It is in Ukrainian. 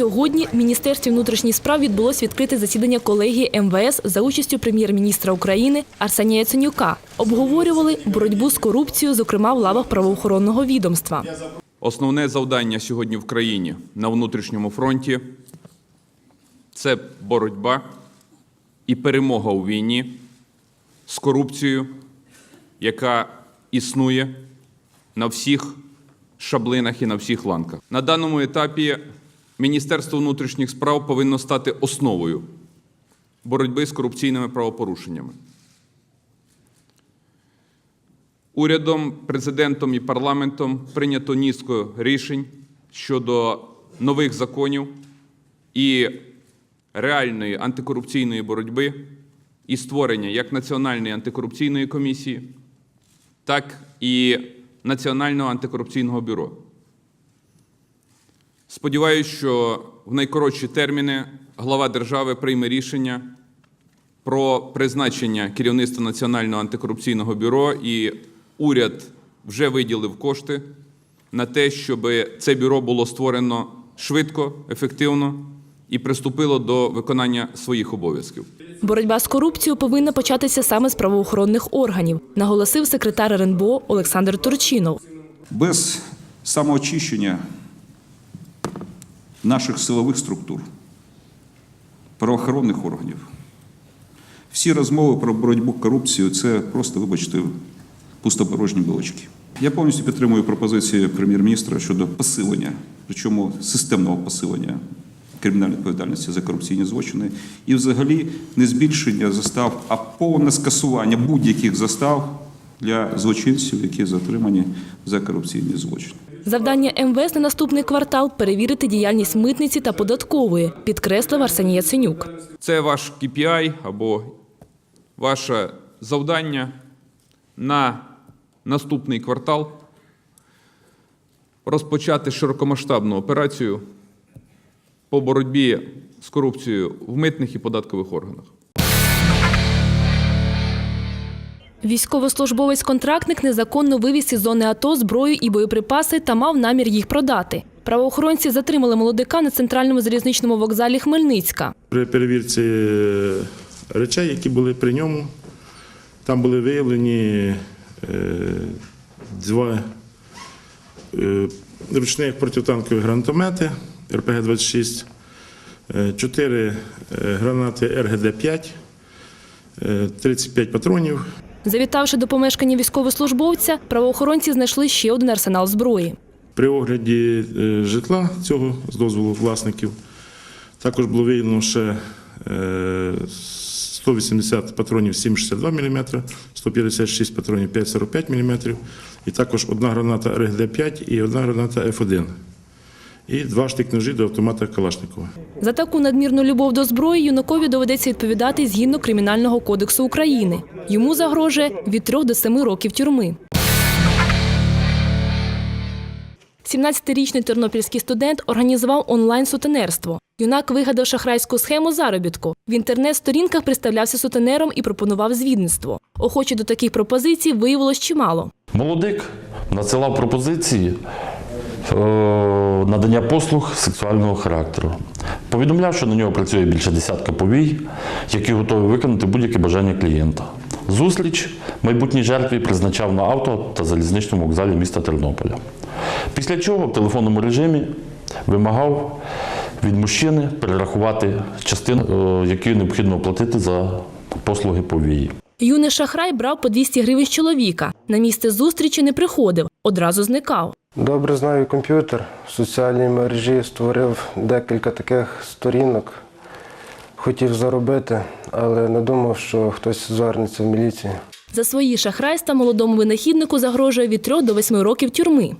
Сьогодні в Міністерстві внутрішніх справ відбулось відкрите засідання колегії МВС за участю прем'єр-міністра України Арсенія Яценюка. Обговорювали боротьбу з корупцією, зокрема в лавах правоохоронного відомства. Основне завдання сьогодні в країні на внутрішньому фронті це боротьба і перемога у війні з корупцією, яка існує на всіх шаблинах і на всіх ланках. На даному етапі Міністерство внутрішніх справ повинно стати основою боротьби з корупційними правопорушеннями. Урядом, президентом і парламентом прийнято низку рішень щодо нових законів і реальної антикорупційної боротьби і створення як Національної антикорупційної комісії, так і Національного антикорупційного бюро. Сподіваюсь, що в найкоротші терміни глава держави прийме рішення про призначення керівництва Національного антикорупційного бюро, і уряд вже виділив кошти на те, щоб це бюро було створено швидко, ефективно і приступило до виконання своїх обов'язків. Боротьба з корупцією повинна початися саме з правоохоронних органів, наголосив секретар РНБО Олександр Турчинов. Без самоочищення наших силових структур, правоохоронних органів, всі розмови про боротьбу з корупцією це просто, вибачте, пустопорожні балочки. Я повністю підтримую пропозиції прем'єр-міністра щодо посилення, причому системного посилення кримінальної відповідальності за корупційні злочини, і взагалі не збільшення застав, а повне скасування будь-яких застав для злочинців, які затримані за корупційні злочини. Завдання МВС на наступний квартал перевірити діяльність митниці та податкової, підкреслив Арсеній Яценюк. Це ваш KPI або ваше завдання на наступний квартал розпочати широкомасштабну операцію по боротьбі з корупцією в митних і податкових органах. Військовослужбовець-контрактник незаконно вивіз із зони АТО зброю і боєприпаси та мав намір їх продати. Правоохоронці затримали молодика на центральному залізничному вокзалі Хмельницька. При перевірці е, речей, які були при ньому, там були виявлені е, два е, ручних протитанкові гранатомети РПГ-26, е, чотири гранати РГД-5, е, 35 патронів. Завітавши до помешкання військовослужбовця, правоохоронці знайшли ще один арсенал зброї. При огляді е, житла цього з дозволу власників також було виявлено ще е, 180 патронів 7,62 мм, 156 патронів 5,45 мм, і також одна граната РГД-5 і одна граната F1. І два штик-ножі до автомата Калашникова. За таку надмірну любов до зброї юнакові доведеться відповідати згідно Кримінального кодексу України. Йому загрожує від 3 до 7 років тюрми. 17-річний тернопільський студент організував онлайн-сутенерство. Юнак вигадав шахрайську схему заробітку. В інтернет-сторінках представлявся сутенером і пропонував звідництво. Охочі до таких пропозицій виявилось чимало. Молодик надсилав пропозиції надання послуг сексуального характеру. Повідомляв, що на нього працює більше десятка повій, які готові виконати будь-яке бажання клієнта. Зустріч майбутній жертві призначав на авто та залізничному вокзалі міста Тернополя. Після чого в телефонному режимі вимагав від мужчини перерахувати частину, е, яку необхідно оплатити за послуги повії. Юний шахрай брав по 200 гривень з чоловіка. На місце зустрічі не приходив, одразу зникав. Добре знаю комп'ютер. В соціальній мережі створив декілька таких сторінок. Хотів заробити, але не думав, що хтось звернеться в міліцію. За свої шахрайства молодому винахіднику загрожує від 3 до 8 років тюрми.